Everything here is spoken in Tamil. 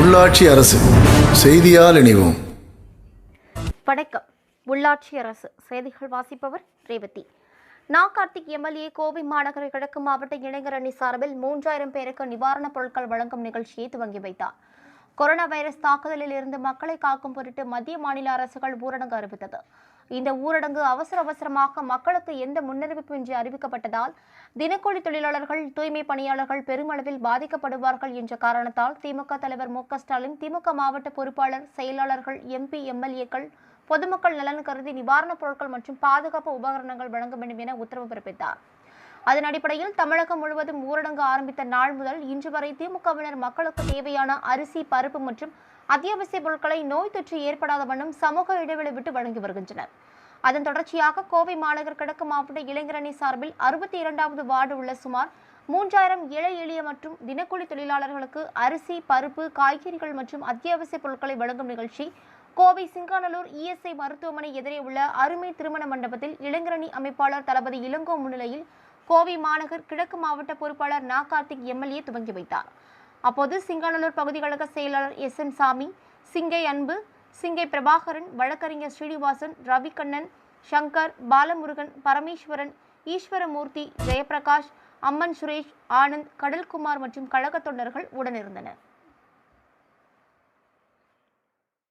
உள்ளாட்சி அரசு செய்தியால் இணைவோம். வணக்கம். உள்ளாட்சி அரசு செய்திகள் வாசிப்பவர் ரேவதி. நா கார்த்திக் எம்எல்ஏ கோவை மாநகர கிழக்கு மாவட்ட இளைஞர் அணி சார்பில் மூன்றாயிரம் பேருக்கு நிவாரணப் பொருட்கள் வழங்கும் நிகழ்ச்சியை துவங்கி வைத்தார். கொரோனா வைரஸ் தாக்குதலில் இருந்து மக்களை காக்கும் பொருட்டு மத்திய மாநில அரசுகள் ஊரடங்கு அறிவித்தது. இந்த ஊரடங்கு அவசர அவசரமாக மக்களுக்கு எந்த முன்னறிவிப்புமின்றி அறிவிக்கப்பட்டதால் தினக்கூலி தொழிலாளர்கள் தூய்மை பணியாளர்கள் பெருமளவில் பாதிக்கப்படுவார்கள் என்ற காரணத்தால் திமுக தலைவர் மு ஸ்டாலின் திமுக மாவட்ட பொறுப்பாளர் செயலாளர்கள் எம்பி எம்எல்ஏக்கள் பொதுமக்கள் நலன் கருதி நிவாரணப் பொருட்கள் மற்றும் பாதுகாப்பு உபகரணங்கள் வழங்க வேண்டும் என உத்தரவு பிறப்பித்தார். அதன் அடிப்படையில் தமிழகம் முழுவதும் ஊரடங்கு ஆரம்பித்த நாள் முதல் இன்று வரை திமுகவினர் மக்களுக்கு தேவையான அரிசி பருப்பு மற்றும் அத்தியாவசிய பொருட்களை நோய் தொற்று ஏற்படாத வண்ணம் சமூக இடைவெளி விட்டு வழங்கி வருகின்றனர். அதன் தொடர்ச்சியாக கோவை மாநகர் கிழக்கு மாவட்ட இளைஞரணி சார்பில் அறுபத்தி இரண்டாவது வார்டு உள்ள சுமார் மூன்றாயிரம் ஏழை எளிய மற்றும் தினக்கூலி தொழிலாளர்களுக்கு அரிசி பருப்பு காய்கறிகள் மற்றும் அத்தியாவசிய பொருட்களை வழங்கும் நிகழ்ச்சி கோவை சிங்கானலூர் இஎஸ்ஐ மருத்துவமனை எதிரே உள்ள அருமை திருமண மண்டபத்தில் இளைஞரணி அமைப்பாளர் தளபதி இளங்கோ முன்னிலையில் கோவை மாநகர் கிழக்கு மாவட்ட பொறுப்பாளர் நா கார்த்திக் எம்எல்ஏ துவங்கி வைத்தார். அப்போது சிங்கானல்லூர் பகுதி கழக செயலாளர் எஸ் என் சாமி சிங்கை அன்பு சிங்கை பிரபாகரன் வழக்கறிஞர் ஸ்ரீனிவாசன் ரவிக்கண்ணன் சங்கர் பாலமுருகன் பரமேஸ்வரன் ஈஸ்வரமூர்த்தி ஜெயபிரகாஷ் அம்மன் சுரேஷ் ஆனந்த் கடல்குமார் மற்றும் கழக தொண்டர்கள் உடனிருந்தனர்.